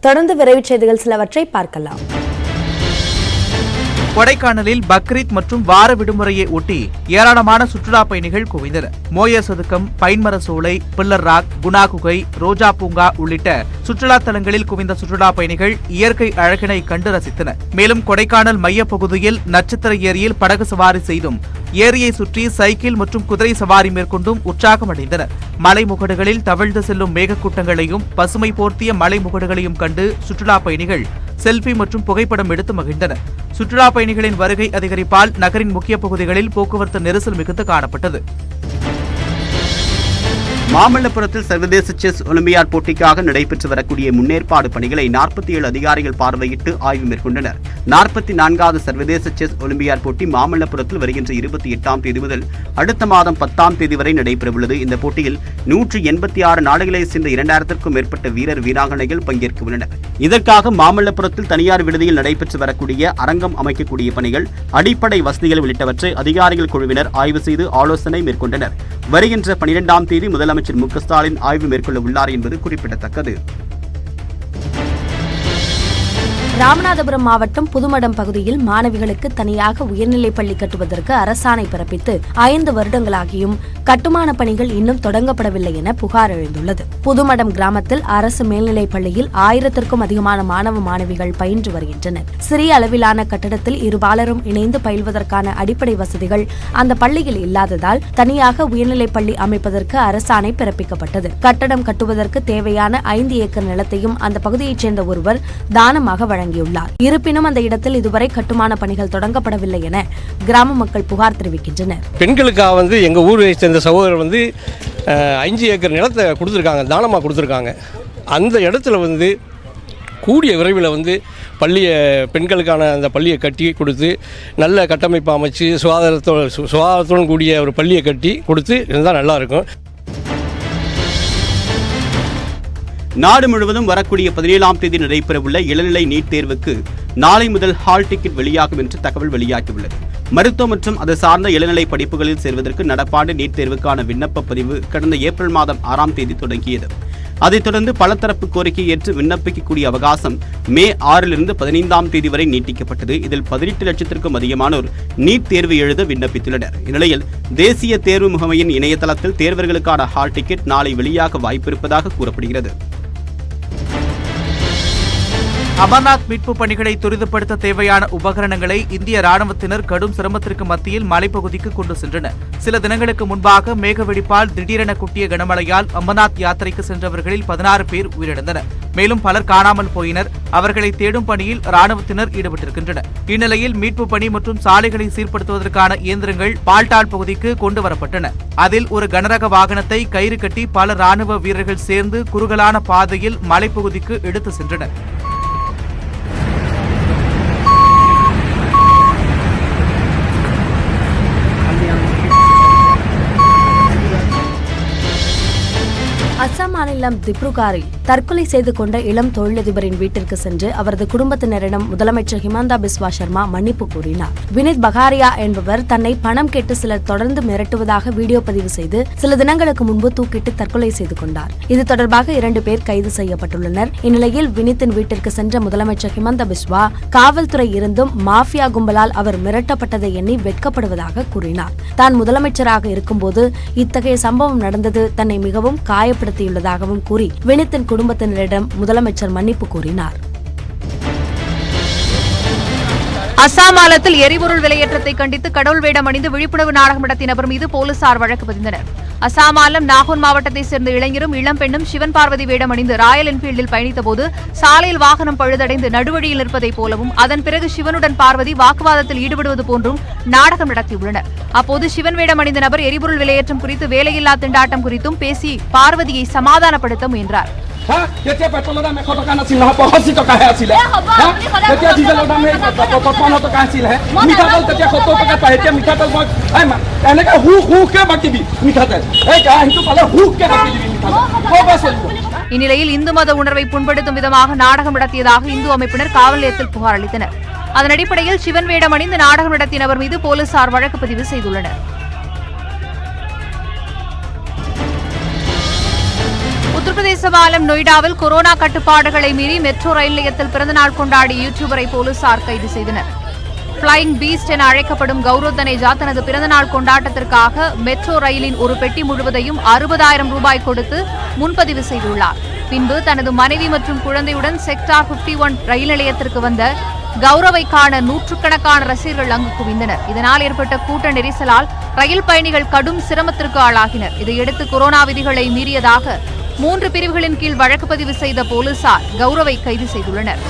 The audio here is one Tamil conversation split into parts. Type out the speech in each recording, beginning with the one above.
தொடர்ந்து விரைவுச் செய்திகள் சிலவற்றை பார்க்கலாம். கொடைக்கானலில் பக்ரீத் மற்றும் வார விடுமுறையை ஒட்டி ஏராளமான சுற்றுலா பயணிகள் குவிந்தனர். மோய சதுக்கம் பைன்மர சோலை பில்லர் ராக் குணா குகை ரோஜா பூங்கா உள்ளிட்ட சுற்றுலா தலங்களில் குவிந்த சுற்றுலா பயணிகள் இயற்கை அழகினை கண்டு ரசித்தனர். மேலும் கொடைக்கானல் மையப் பகுதியில் நட்சத்திர ஏரியில் படகு சவாரி செய்தும் ஏரியை சுற்றி சைக்கிள் மற்றும் குதிரை சவாரி மேற்கொண்டும் உற்சாகம் அடைந்தனர் மலைமுகடுகளில் தவிழ்ந்து செல்லும் மேகக்கூட்டங்களையும் பசுமை போர்த்திய மலைமுகடுகளையும் கண்டு சுற்றுலா பயணிகள் செல்ஃபி மற்றும் புகைப்படம் எடுத்து மகிழ்ந்தனர். சுற்றுலா பயணிகளின் வருகை அதிகரிப்பால் நகரின் முக்கிய பகுதிகளில் போக்குவரத்து நெரிசல் மிகுந்து காணப்பட்டது. மாமல்லபுரத்தில் சர்வதேச செஸ் ஒலிம்பியாட் போட்டிக்காக நடைபெற்று வரக்கூடிய முன்னேற்பாடு பணிகளை நாற்பத்தி ஏழு அதிகாரிகள் பார்வையிட்டு ஆய்வு மேற்கொண்டனர். நாற்பத்தி நான்காவது சர்வதேச செஸ் ஒலிம்பியாட் போட்டி மாமல்லபுரத்தில் வருகின்ற இருபத்தி எட்டாம் தேதி முதல் அடுத்த மாதம் பத்தாம் தேதி வரை நடைபெறவுள்ளது. இந்த போட்டியில் நூற்றி எண்பத்தி ஆறு நாடுகளை சேர்ந்த இரண்டாயிரத்திற்கும் மேற்பட்ட வீரர் வீராங்கனைகள் பங்கேற்க உள்ளனர். இதற்காக மாமல்லபுரத்தில் தனியார் விடுதியில் நடைபெற்று வரக்கூடிய அரங்கம் அமைக்கக்கூடிய பணிகள் அடிப்படை வசதிகள் உள்ளிட்டவற்றை அதிகாரிகள் குழுவினர் ஆய்வு செய்து ஆலோசனை மேற்கொண்டனர். வருகின்ற பனிரெண்டாம் தேதி முதலமைச்சர் மு க ஸ்டாலின் ஆய்வு மேற்கொள்ள உள்ளார் என்பது குறிப்பிடத்தக்கது. ராமநாதபுரம் மாவட்டம் புதுமடம் பகுதியில் மாணவிகளுக்கு தனியாக உயர்நிலைப் பள்ளி கட்டுவதற்கு அரசாணை பிறப்பித்து ஐந்து வருடங்களாகியும் கட்டுமான பணிகள் இன்னும் தொடங்கப்படவில்லை என புகார் எழுந்துள்ளது. புதுமடம் கிராமத்தில் அரசு மேல்நிலைப் பள்ளியில் ஆயிரத்திற்கும் அதிகமான மாணவ மாணவிகள் பயின்று வருகின்றனர். சிறிய அளவிலான கட்டடத்தில் இருபாலரும் இணைந்து பயில்வதற்கான அடிப்படை வசதிகள் அந்த பள்ளியில் இல்லாததால் தனியாக உயர்நிலைப் பள்ளி அமைப்பதற்கு அரசாணை பிறப்பிக்கப்பட்டது. கட்டடம் கட்டுவதற்கு தேவையான ஐந்து ஏக்கர் நிலத்தையும் அந்த பகுதியைச் சேர்ந்த ஒருவர் தானமாக வழங்கியுள்ளார். இருப்பினும் அந்த இடத்தில் இதுவரை கட்டுமான பணிகள் தொடங்கப்படவில்லை என கிராம மக்கள் புகார் தெரிவிக்கின்றனர். பெண்களுக்காக வந்து எங்கள் ஊரை சேர்ந்த சகோதரர் வந்து அஞ்சு ஏக்கர் நிலத்தை கொடுத்துருக்காங்க தானமாக கொடுத்துருக்காங்க. அந்த இடத்துல வந்து கூடிய விரைவில் வந்து பள்ளியை பெண்களுக்கான அந்த பள்ளியை கட்டி கொடுத்து நல்ல கட்டமைப்பு அமைச்சு சுகாதாரத்தோட சு- சுகாதாரத்துடன் கூடிய ஒரு பள்ளியை கட்டி கொடுத்து இருந்தால் நல்லாயிருக்கும் நாடு முழுவதும் வரக்கூடிய பதினேழாம் தேதி நடைபெறவுள்ள இளநிலை நீட் தேர்வுக்கு நாளை முதல் ஹால் டிக்கெட் வெளியாகும் என்று தகவல் வெளியாகியுள்ளது. மருத்துவம் மற்றும் அது சார்ந்த இளநிலை படிப்புகளில் சேர்வதற்கு நடப்பாண்டு நீட் தேர்வுக்கான விண்ணப்ப பதிவு கடந்த ஏப்ரல் மாதம் ஆறாம் தேதி தொடங்கியது. அதைத் தொடர்ந்து பலதரப்பு கோரிக்கை ஏற்று விண்ணப்பிக்கக்கூடிய அவகாசம் மே ஆறிலிருந்து பதினைந்தாம் தேதி வரை நீட்டிக்கப்பட்டது. இதில் பதினெட்டு லட்சத்திற்கும் அதிகமானோர் நீட் தேர்வு எழுத விண்ணப்பித்துள்ளனர். இந்நிலையில் தேசிய தேர்வு முகமையின் இணையதளத்தில் தேர்வர்களுக்கான ஹால் டிக்கெட் நாளை வெளியாக வாய்ப்பிருப்பதாக கூறப்படுகிறது. அமர்நாத் மீட்பு பணிகளை துரிதப்படுத்த தேவையான உபகரணங்களை இந்திய ராணுவத்தினர் கடும் சிரமத்திற்கு மத்தியில் மலைப்பகுதிக்கு கொண்டு சென்றனர். சில தினங்களுக்கு முன்பாக மேகவெடிப்பால் திடீரென குட்டிய கனமழையால் அமர்நாத் யாத்திரைக்கு சென்றவர்களில் பதினாறு பேர் உயிரிழந்தனர். மேலும் பலர் காணாமல் போயினர். அவர்களை தேடும் பணியில் ராணுவத்தினர் ஈடுபட்டிருக்கின்றனர். இந்நிலையில் மீட்பு பணி மற்றும் சாலைகளை சீர்படுத்துவதற்கான இயந்திரங்கள் பால்டால் பகுதிக்கு கொண்டு வரப்பட்டன. அதில் ஒரு கனரக வாகனத்தை கயிறு கட்டி பல ராணுவ வீரர்கள் சேர்ந்து குறுகலான பாதையில் மலைப்பகுதிக்கு எடுத்து சென்றனர். மாநிலம் திப்ருகாரில் தற்கொலை செய்து கொண்ட இளம் தொழிலதிபரின் வீட்டிற்கு சென்று அவரது குடும்பத்தினரிடம் முதலமைச்சர் ஹிமந்தா பிஸ்வா சர்மா மன்னிப்பு கூறினார். வினித் பகாரியா என்பவர் தன்னை பணம் கேட்டு சிலர் தொடர்ந்து மிரட்டுவதாக வீடியோ பதிவு செய்து சில தினங்களுக்கு முன்பு தூக்கிட்டு தற்கொலை செய்து கொண்டார். இது தொடர்பாக இரண்டு பேர் கைது செய்யப்பட்டுள்ளனர். இந்நிலையில் வினித்தின் வீட்டிற்கு சென்ற முதலமைச்சர் ஹிமந்த பிஸ்வா காவல்துறை இருந்தும் மாஃபியா கும்பலால் அவர் மிரட்டப்பட்டதை எண்ணி வெட்கப்படுவதாக கூறினார். தான் முதலமைச்சராக இருக்கும்போது இத்தகைய சம்பவம் நடந்தது தன்னை மிகவும் காயப்படுத்தியுள்ளதாகவும் கூறி வினித்தின் குடும்பத்தினரிடம் முதலமைச்சர் மன்னிப்பு கூறினார் அசாம் மாநிலத்தில் எரிபொருள் விலையேற்றத்தை கண்டித்து கடவுள் வேடம் அணிந்து விழிப்புணர்வு நாடகம் நடத்திய நபர் மீது போலீசார் வழக்கு பதிந்தனர். அசாம் மாநிலம் நாகூர் மாவட்டத்தைச் சேர்ந்த இளைஞரும் இளம் பெண்ணும் சிவன் பார்வதி வேடம் அணிந்து ராயல் என்ஃபீல்டில் பயணித்தபோது சாலையில் வாகனம் பழுதடைந்து நடுவழியில் நிற்பதைப் போலவும் அதன் பிறகு சிவனுடன் பார்வதி வாக்குவாதத்தில் ஈடுபடுவது போன்றும் நாடகம் நடத்தியுள்ளனர். அப்போது சிவன் வேடம் அணிந்த நபர் எரிபொருள் விலையேற்றம் குறித்து வேலையில்லா திண்டாட்டம் குறித்தும் பேசி பார்வதியை சமாதானப்படுத்த முயன்றார். হা তেতিয়া পেট্ৰলৰ দাম এশ টকা নাছিল নহয় পঁচাশী টকাহে আছিলে হা তেতিয়া ডিজেলৰ দাম এই পঁচপন্ন টকা আছিলেহে মিঠাতেল তেতিয়া সত্তৰ টকাত পায় এতিয়া মিঠাতেল মই এই মা- এনেকে হু হুকে বাকি মিঠাতেল এই কেৰাহীটো পালে হুকে বাকি দিবি মিঠাতেল ক'ৰ পৰা চলিব இந்நிலையில் இந்து மத உணர்வை புண்படுத்தும் விதமாக நாடகம் நடத்தியதாக இந்து அமைப்பினர் காவல் நிலையத்தில் புகார் அளித்தனர் அதன் அடிப்படையில் சிவன் வேடம் அணிந்து நாடகம் நடத்திய நபர் மீது போலீசார் வழக்கு பதிவு செய்துள்ளனர் உத்தரப்பிரதேச தேசபாலம் நொய்டாவில் கொரோனா கட்டுப்பாடுகளை மீறி மெட்ரோ ரயில் நிலையத்தில் பிறந்தநாள் கொண்டாடிய யூடியூபரை போலீசார் கைது செய்தனர். பிளைங் பீஸ்ட் என அழைக்கப்படும் கௌரவ் தனேஜா தனது பிறந்தநாள் கொண்டாட்டத்திற்காக மெட்ரோ ரயிலின் ஒரு பெட்டி முழுவதையும் அறுபதாயிரம் ரூபாய் கொடுத்து முன்பதிவு செய்துள்ளார். பின்பு தனது மனைவி மற்றும் குழந்தையுடன் செக்டார் 51 ஒன் ரயில் நிலையத்திற்கு வந்த கௌரவை காண நூற்றுக்கணக்கான ரசிகர்கள் அங்கு குவிந்தனர். இதனால் ஏற்பட்ட கூட்ட நெரிசலால் ரயில் பயணிகள் கடும் சிரமத்திற்கு ஆளாகினர். இதையடுத்து கொரோனா விதிகளை மீறியதாக மூன்று பிரிவுகளின் கீழ் வழக்கு பதிவு செய்த போலீசார் கௌரவை கைது செய்துள்ளனர்.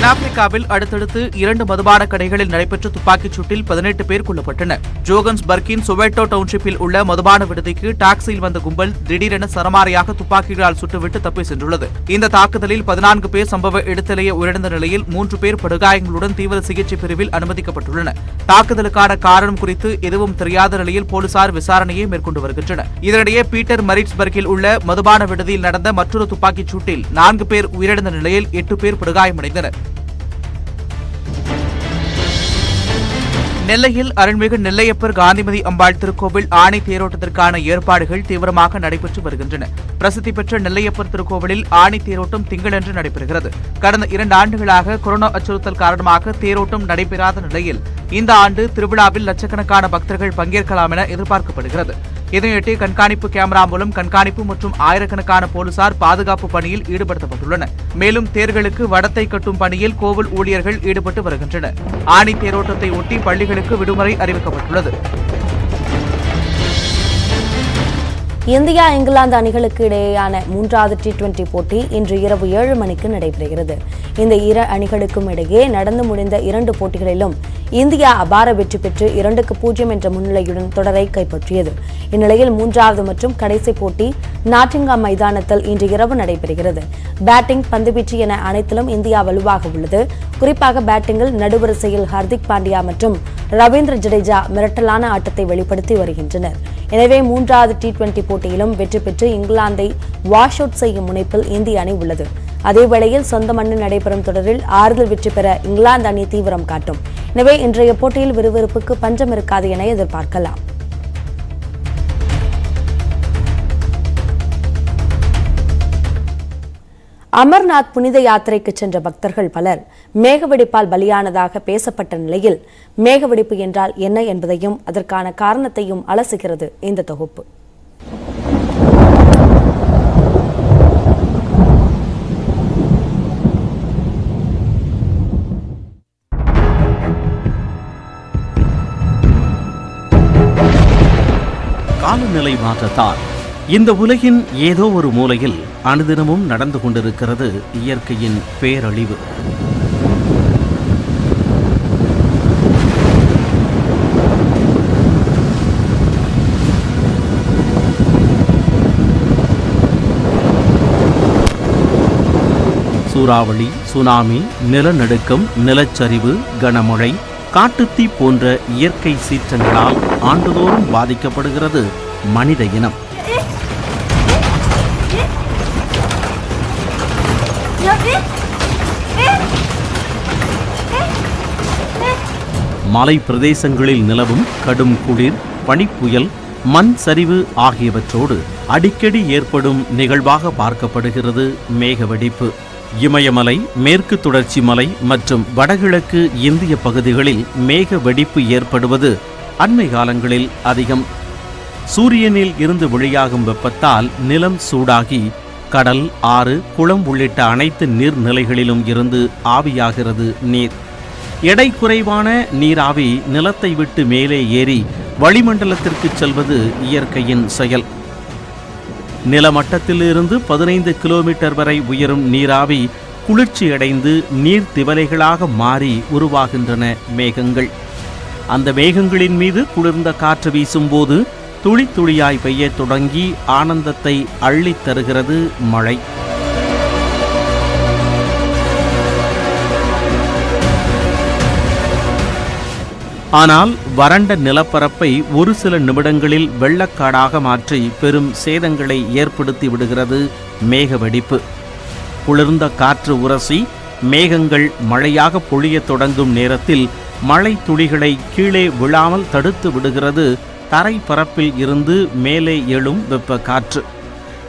தென்னாப்பிரிக்காவில் அடுத்தடுத்து இரண்டு மதுபான கடைகளில் நடைபெற்ற துப்பாக்கிச் சூட்டில் பதினெட்டு பேர் கொல்லப்பட்டனர். ஜோகன்ஸ்பர்க்கின் சுவேட்டோ டவுன்ஷிப்பில் உள்ள மதுபான விடுதிக்கு டாக்ஸியில் வந்த கும்பல் திடீரென சரமாரியாக துப்பாக்கிகளால் சுட்டுவிட்டு தப்பி சென்றுள்ளது. இந்த தாக்குதலில் பதினான்கு பேர் சம்பவ இடத்திலேயே உயிரிழந்த நிலையில் மூன்று பேர் படுகாயங்களுடன் தீவிர சிகிச்சை பிரிவில் அனுமதிக்கப்பட்டுள்ளனர். தாக்குதலுக்கான காரணம் குறித்து எதுவும் தெரியாத நிலையில் போலீசார் விசாரணையை மேற்கொண்டு வருகின்றனர். இதனிடையே பீட்டர் மரிட்ஸ்பர்கில் உள்ள மதுபான விடுதியில் நடந்த மற்றொரு துப்பாக்கிச் சூட்டில் நான்கு பேர் உயிரிழந்த நிலையில் எட்டு பேர் படுகாயமடைந்தனர். நெல்லையில் அருள்மிகு நெல்லையப்பர் காந்திமதி அம்பாள் திருக்கோவில் ஆணை தேரோட்டத்திற்கான ஏற்பாடுகள் தீவிரமாக நடைபெற்று வருகின்றன. பிரசித்தி பெற்ற நெல்லையப்பர் திருக்கோவிலில் ஆணை தேரோட்டம் திங்களன்று நடைபெறுகிறது. கடந்த இரண்டு ஆண்டுகளாக கொரோனா அச்சுறுத்தல் காரணமாக தேரோட்டம் நடைபெறாத நிலையில் இந்த ஆண்டு திருவிழாவில் லட்சக்கணக்கான பக்தர்கள் பங்கேற்கலாம் என எதிர்பார்க்கப்படுகிறது. இதையொட்டி கண்காணிப்பு கேமரா மூலம் கண்காணிப்பு மற்றும் ஆயிரக்கணக்கான போலீசார் பாதுகாப்பு பணியில் ஈடுபடுத்தப்பட்டுள்ளனர். மேலும் தேர்களுக்கு வடத்தை கட்டும் பணியில் கோவில் ஊழியர்கள் ஈடுபட்டு வருகின்றனர். ஆணி தேரோட்டத்தை ஒட்டி பள்ளிகளுக்கு விடுமுறை அறிவிக்கப்பட்டுள்ளது. இந்தியா இங்கிலாந்து அணிகளுக்கு இடையேயான மூன்றாவது டி டுவெண்டி போட்டி இன்று இரவு ஏழு மணிக்கு நடைபெறுகிறது. இந்த இரு அணிகளுக்கும் இடையே நடந்து முடிந்த இரண்டு போட்டிகளிலும் இந்தியா அபார வெற்றி பெற்று இரண்டுக்கு பூஜ்ஜியம் என்ற முன்னிலையுடன் தொடரை கைப்பற்றியது. இந்நிலையில் மூன்றாவது மற்றும் கடைசி போட்டி நாட்டிங்காம் மைதானத்தில் இன்று இரவு நடைபெறுகிறது. பேட்டிங் பந்துவீச்சு என அனைத்திலும் இந்தியா வலுவாக உள்ளது. குறிப்பாக பேட்டிங்கில் நடுவரிசையில் ஹர்திக் பாண்டியா மற்றும் ரவீந்திர ஜடேஜா மிரட்டலான ஆட்டத்தை வெளிப்படுத்தி வருகின்றனர். எனவே மூன்றாவது டி டுவெண்டி போட்டியிலும் வெற்றி பெற்று இங்கிலாந்தை வாஷ் அவுட் செய்யும் முனைப்பில் இந்திய அணி உள்ளது. அதேவேளையில் சொந்த மண்ணில் நடைபெறும் தொடரில் ஆறுதல் வெற்றி பெற இங்கிலாந்து அணி தீவிரம் காட்டும். எனவே இன்றைய போட்டியில் விறுவிறுப்புக்கு பஞ்சம் இருக்காது என எதிர்பார்க்கலாம். அமர்நாத் புனித யாத்திரைக்கு சென்ற பக்தர்கள் பலர் மேகவெடிப்பால் பலியானதாக பேசப்பட்ட நிலையில் மேகவெடிப்பு என்றால் என்ன என்பதையும் அதற்கான காரணத்தையும் அலசுகிறது இந்த தொகுப்பு. காலநிலை மாற்றத்தால் இந்த உலகின் ஏதோ ஒரு மூலையில் அனுதினமும் நடந்து கொண்டிருக்கிறது இயற்கையின் பேரழிவு. சூறாவளி சுனாமி நிலநடுக்கம் நிலச்சரிவு கனமழை காட்டுத்தீ போன்ற இயற்கை சீற்றங்களால் ஆண்டுதோறும் பாதிக்கப்படுகிறது மனித இனம். மலை பிரதேசங்களில் நிலவும் கடும் குளிர் பனிப்புயல் மண் சரிவு ஆகியவற்றோடு அடிக்கடி ஏற்படும் நிகழ்வாக பார்க்கப்படுகிறது மேகவெடிப்பு. இமயமலை மேற்கு தொடர்ச்சி மலை மற்றும் வடகிழக்கு இந்திய பகுதிகளில் மேக வெடிப்பு ஏற்படுவது அண்மை காலங்களில் அதிகம் சூரியனில் இருந்து வெளியாகும் வெப்பத்தால் நிலம் சூடாகி கடல் ஆறு குளம் உள்ளிட்ட அனைத்து நீர்நிலைகளிலும் இருந்து ஆவியாகிறது நீர். எடை குறைவான நீராவி நிலத்தை விட்டு மேலே ஏறி வளிமண்டலத்திற்கு செல்வது இயற்கையின் செயல். நிலமட்டத்திலிருந்து பதினைந்து கிலோமீட்டர் வரை உயரும் நீராவி குளிர்ச்சியடைந்து நீர் திவலைகளாக மாறி உருவாகின்றன மேகங்கள். அந்த மேகங்களின் மீது குளிர்ந்த காற்று வீசும்போது துளி துளியாய் பெய்ய தொடங்கி ஆனந்தத்தை அள்ளித் தருகிறது மழை. ஆனால் வறண்ட நிலப்பரப்பை ஒரு சில நிமிடங்களில் வெள்ளக்காடாக மாற்றி பெரும் சேதங்களை ஏற்படுத்தி விடுகிறது மேகவெடிப்பு குளிர்ந்த காற்று உரசி மேகங்கள் மழையாக பொழியத் தொடங்கும் நேரத்தில் மழை துளிகளை கீழே விழாமல் தடுத்து விடுகிறது தரை பரப்பில் இருந்து மேலே எழும் வெப்ப காற்று.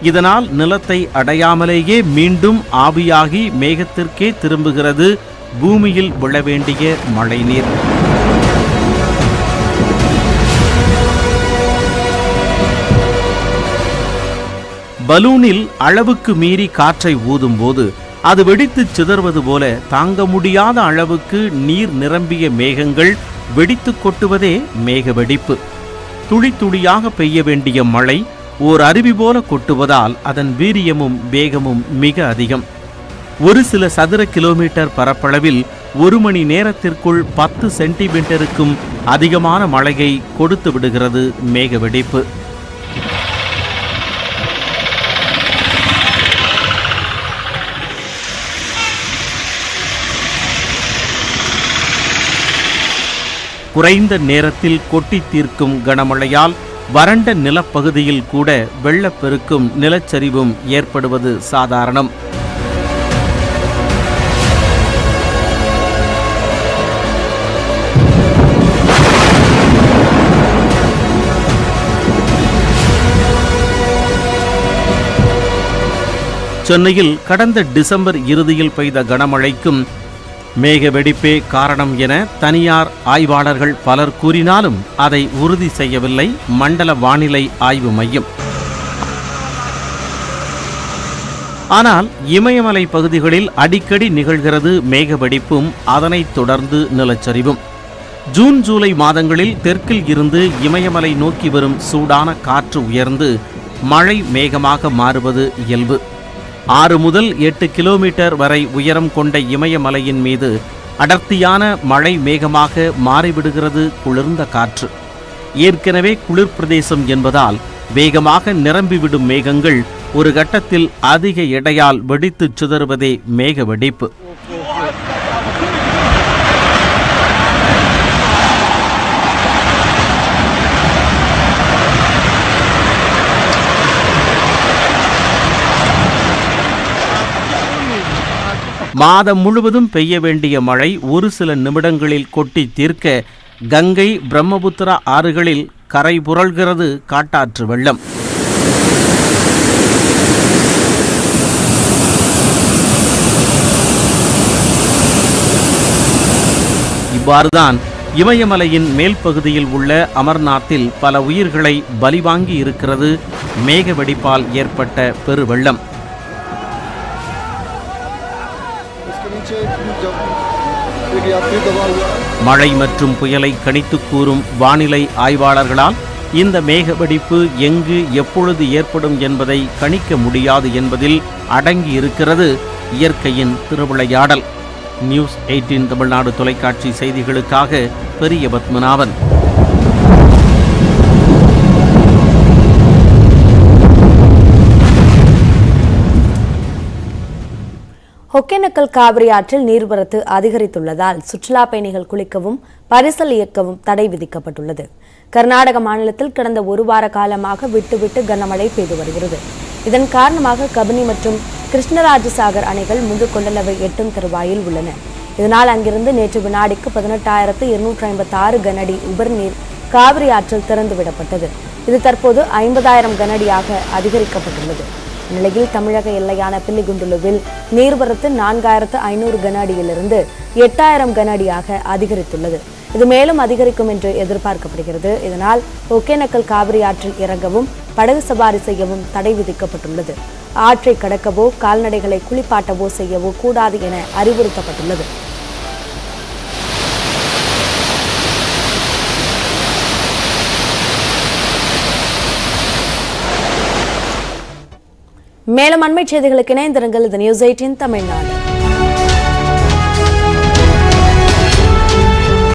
இதனால் நிலத்தை அடையாமலேயே மீண்டும் ஆவியாகி மேகத்திற்கே திரும்புகிறது பூமியில் விழ வேண்டிய மழைநீர். பலூனில் அளவுக்கு மீறி காற்றை ஊதும்போது அது வெடித்துச் சிதறுவது போல தாங்க முடியாத அளவுக்கு நீர் நிரம்பிய மேகங்கள் வெடித்துக் கொட்டுவதே மேக வெடிப்பு துளி துளியாக பெய்ய வேண்டிய மழை ஓர் அருவி போல கொட்டுவதால் அதன் வீரியமும் வேகமும் மிக அதிகம். ஒரு சில சதுர கிலோமீட்டர் பரப்பளவில் ஒரு மணி நேரத்திற்குள் பத்து சென்டிமீட்டருக்கும் அதிகமான மழையை கொடுத்து விடுகிறது மேக குறைந்த நேரத்தில் கொட்டி தீர்க்கும் கனமழையால் வறண்ட நிலப்பகுதியில் கூட வெள்ளப்பெருக்கும் நிலச்சரிவும் ஏற்படுவது சாதாரணம். சென்னையில் கடந்த டிசம்பர் இறுதியில் பெய்த கனமழைக்கும் மேக வெடிப்பே காரணம் என தனியார் ஆய்வாளர்கள் பலர் கூறினாலும் அதை உறுதி செய்யவில்லை மண்டல வானிலை ஆய்வு மையம். ஆனால் இமயமலை பகுதிகளில் அடிக்கடி நிகழ்கிறது மேக வெடிப்பும் அதனைத் தொடர்ந்து நிலச்சரிவும். ஜூன் ஜூலை மாதங்களில் தெற்கில் இருந்து இமயமலை நோக்கி வரும் சூடான காற்று உயர்ந்து மழை மேகமாக மாறுவது இயல்பு. ஆறு முதல் எட்டு கிலோமீட்டர் வரை உயரம் கொண்ட இமயமலையின் மீது அடர்த்தியான மழை மேகமாக மாறிவிடுகிறது குளிர்ந்த காற்று. ஏற்கனவே குளிர் பிரதேசம் என்பதால் வேகமாக நிரம்பிவிடும் மேகங்கள் ஒரு கட்டத்தில் அதிக எடையால் வெடித்துச் சிதறுவதே மேக வெடிப்பு மாதம் முழுவதும் பெய்ய வேண்டிய மழை ஒரு சில நிமிடங்களில் கொட்டி தீர்க்க கங்கை பிரம்மபுத்திரா ஆறுகளில் கரை புரள்கிறது காட்டாற்று வெள்ளம். இவ்வாறுதான் இமயமலையின் மேல் பகுதியில் உள்ள அமர்நாத்தில் பல உயிர்களை பலிவாங்கி இருக்கிறது. மேக வெடிப்பால் ஏற்பட்ட பெருவெள்ளம். மழை மற்றும் புயலை கணித்துக் கூறும் வானிலை ஆய்வாளர்களால் இந்த மேகவெடிப்பு எங்கு எப்பொழுது ஏற்படும் என்பதை கணிக்க முடியாது என்பதில் அடங்கி இருக்கிறது இயற்கையின் திருவிளையாடல். நியூஸ் எயிட்டீன் தமிழ்நாடு தொலைக்காட்சி செய்திகளுக்காக பெரிய பத்மநாபன் ஒகேனக்கல் காவிரி ஆற்றில் நீர்வரத்து அதிகரித்துள்ளதால் சுற்றுலா பயணிகள் குளிக்கவும் பரிசல் இயக்கவும் தடை விதிக்கப்பட்டுள்ளது. கர்நாடக மாநிலத்தில் கடந்த ஒரு வார காலமாக விட்டுவிட்டு கனமழை பெய்து வருகிறது. இதன் காரணமாக கபினி மற்றும் கிருஷ்ணராஜசாகர் அணைகள் முழு கொள்ளளவை எட்டும் தருவாயில் உள்ளன. இதனால் அங்கிருந்து நேற்று வினாடிக்கு பதினெட்டாயிரத்து இருநூற்றி ஐம்பத்தி ஆறு கனடி உபர்நீர் காவிரி ஆற்றில் திறந்து விடப்பட்டது இது தற்போது ஐம்பதாயிரம் கனடியாக அதிகரிக்கப்பட்டுள்ளது. நிலையில் தமிழக எல்லையான பில்லிகுண்டுலுவில் நீர்வரத்து நான்காயிரத்து ஐநூறு கன அடியிலிருந்து எட்டாயிரம் கன அடியாக அதிகரித்துள்ளது. இது மேலும் அதிகரிக்கும் என்று எதிர்பார்க்கப்படுகிறது. இதனால் ஒகேனக்கல் காவிரி ஆற்றில் இறங்கவும் படகு சவாரி செய்யவும் தடை விதிக்கப்பட்டுள்ளது. ஆற்றை கடக்கவோ கால்நடைகளை குளிப்பாட்டவோ செய்யவோ கூடாது என அறிவுறுத்தப்பட்டுள்ளது. மேலும் அண்மை செய்திகளுக்கு இணைந்திருங்கள். இது நியூஸ் எயிட்டின் தமிழ்நாடு.